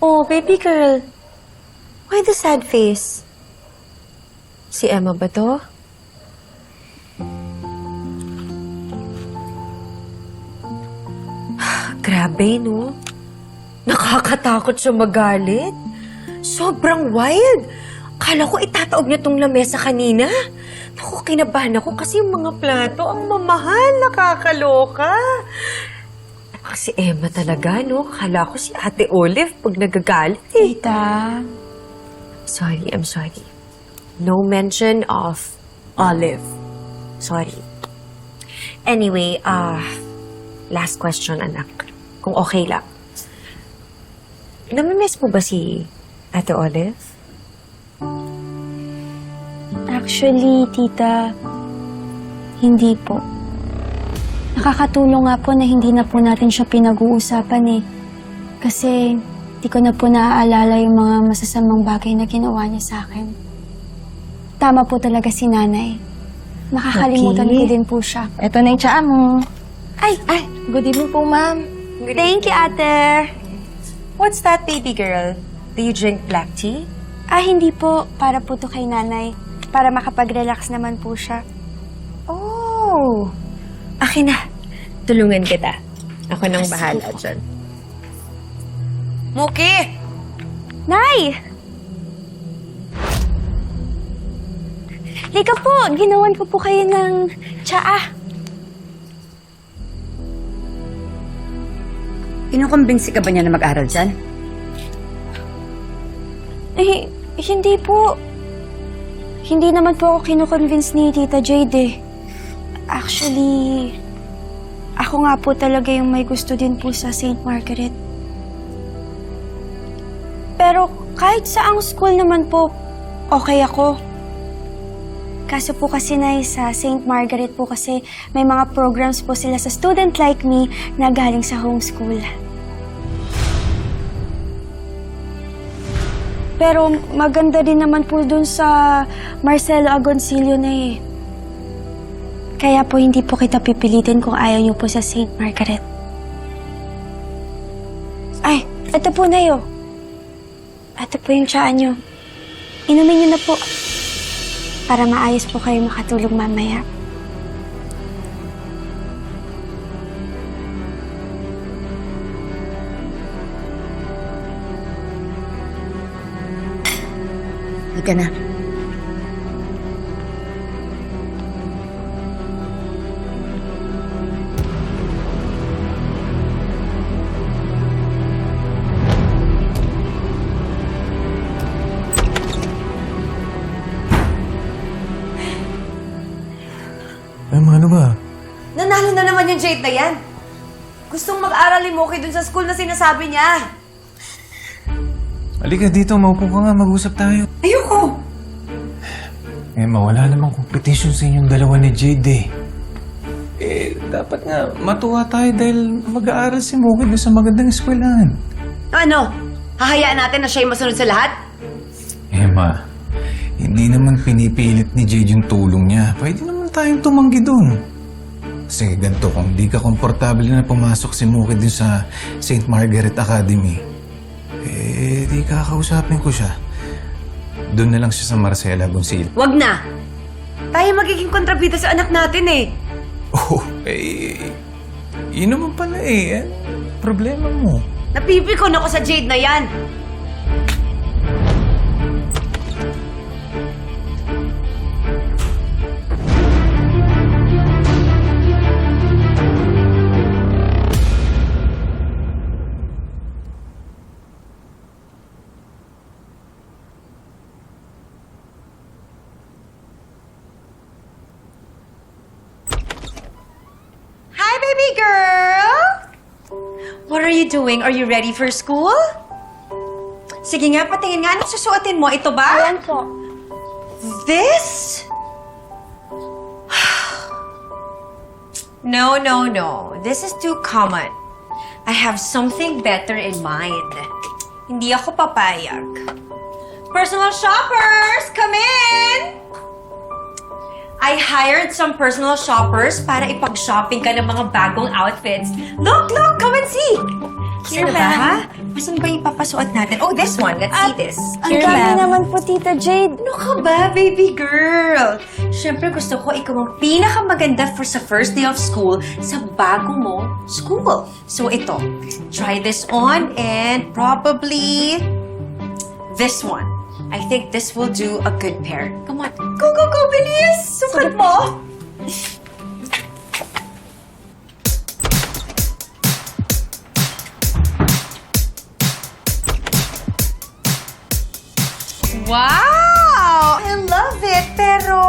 Oh, baby girl. Why the sad face? Si Emma ba to? Grabe, no? Nakakatakot siya magalit. Sobrang wild. Kala ko itataob niya tong lamesa kanina. Naku, kinabahan ako kasi yung mga plato ang mamahal, nakakaloka. Ah, Si Emma talaga, no? Kala ko si Ate Olive pag nagagalit eh. Tita, Sorry, I'm sorry. No mention of Olive. Sorry. Anyway, ah, last question, anak. Kung okay lang. Namimiss mo ba si Ate Olive? actually, tita, hindi po. Nakakatulong nga po na hindi na po natin siya pinag-uusapan eh. Kasi di ko na po naaalala yung mga masasamang bagay na ginawa niya sa akin. Tama po talaga si nanay. Nakakalimutan Okay. ko din po siya. Ito na yung tsaa mo. Ay, ay, good evening po, ma'am. Thank you, ate. What's that, baby girl? Do you drink black tea? Ah, hindi po. Para po to kay nanay. Para makapag-relax naman po siya. Oh! Akin na. Tulungan kita. Ako nang bahala dyan. Muki! Nay! Lika po, ginawan ko po kayo ng tsaa. Kinukumbinsi ka ba niya na mag-aral dyan? Eh, hindi po. Hindi naman po ako kinukonvince ni Tita Jade eh. Actually, ako nga po talaga yung may gusto din po sa St. Margaret. Pero kahit sa ang school naman po, okay ako. Kaso po kasi na sa St. Margaret po kasi may mga programs po sila sa student like me na galing sa homeschool. Pero maganda din naman po dun sa Marcelo Agoncillo na eh. Kaya po hindi po kita pipilitin kung ayaw niyo po sa St. Margaret. Ay, ito po na yun. Ito po yung tiyaan niyo. Inumin niyo na po. Para maayos po kayo makatulog mamaya. Halika na. Yung Jade na yan. Gustong mag-aral ni Moki dun sa school na sinasabi niya. Halika dito, maupo ka nga, mag-usap tayo. Ayoko! Eh, mawala namang competition sa inyong dalawa ni Jade eh. Eh, dapat nga matuwa tayo dahil mag-aaral si Moki doon sa magandang eskwelahan. Ano? Hahayaan natin na siya yung masunod sa lahat? Emma, hindi naman pinipilit ni Jade yung tulong niya. Pwede naman tayong tumanggi doon. Kasi ganito, kung di ka komportable na pumasok si Moki dun sa St. Margaret Academy, eh, di kakausapin ko siya. Doon na lang siya sa Marcela Gonzil. Wag na! Tayo magiging kontrabida sa anak natin eh. Oh, eh, yun naman pala eh. Problema mo? Napipikon ako sa Jade na yan. Girl! What are you doing? Are you ready for school? Sige nga, patingin nga. Anong susuotin mo? Ito ba? Ayan po. This? no, no, no. This is too common. I have something better in mind. Hindi ako papayag. Personal shoppers, come in! I hired some personal shoppers para ipag-shopping ka ng mga bagong outfits. Look, look, come and see! Here, ba, ha? Asan ba yung papasuot natin? Oh, this one. Let's see this. Ang dami naman po, Tita Jade. Ano ka ba, baby girl? Siyempre gusto ko ikaw ang pinakamaganda for sa first day of school sa bago mong school. So ito, try this on and probably this one. I think this will do a good pair. Come on. Go, go, go, bilis! Sukat mo! Wow! I love it, pero...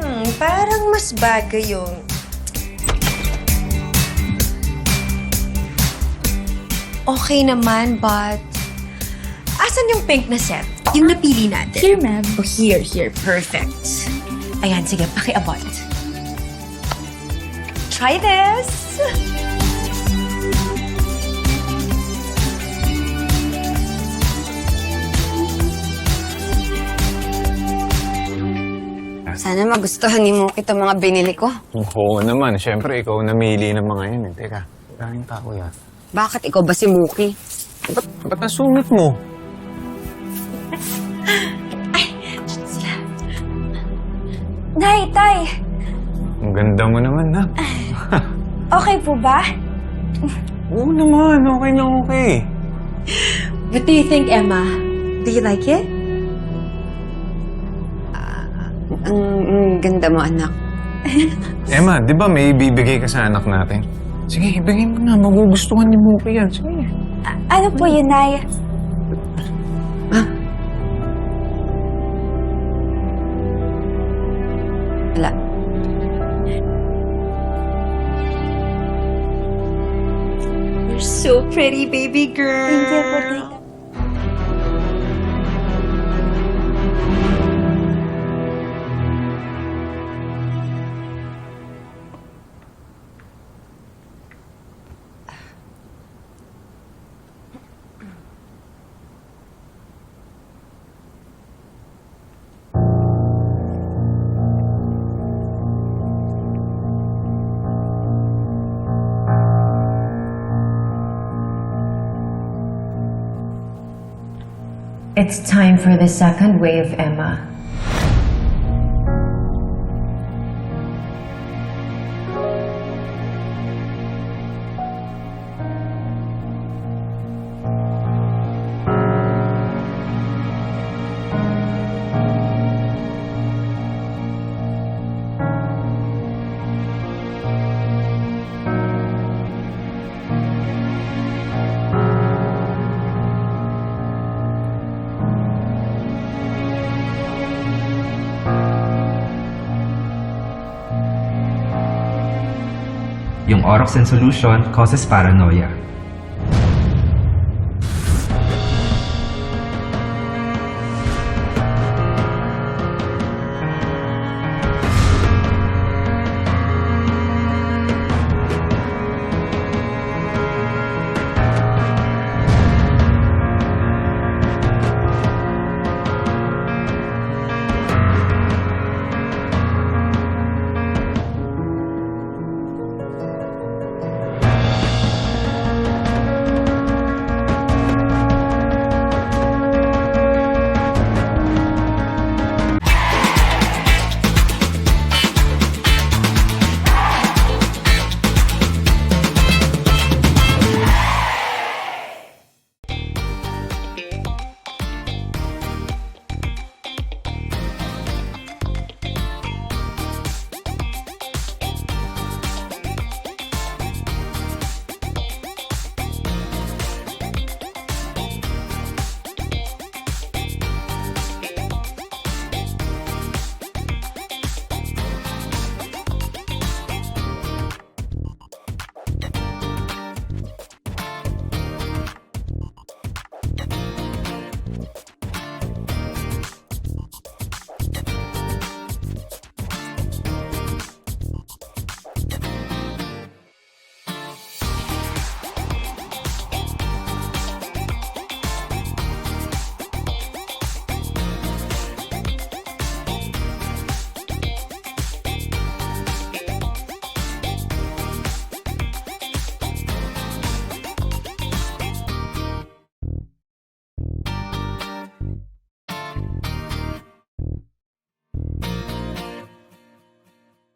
Hmm, parang mas bagay yung... Okay naman, but... Asan yung pink na set? Yung napili natin? Here, ma'am. Oh, here, here. Perfect. Ayan, sige, pakiabot. Try this! Sana magustuhan ni Muki itong mga binili ko. Oo naman. Siyempre, ikaw namili ng mga yan. Eh. Teka, daming tao yan. Bakit ikaw ba si Muki? Ba't, ba't nasungit mo? Nay, Tay, Ang ganda mo naman, ha? okay po ba? Oo naman. Okay na okay. What do you think, Emma? Do you like it? Ang, ang ganda mo, anak. Emma, di ba may ibibigay ka sa anak natin? Sige, ibigay mo na. Magugustuhan ni Muki yan. Sige. Ano po yun, Nay? Wala. You're so pretty, baby girl. Thank you po, It's time for the second wave, Emma. Yung oroxen solution causes paranoia.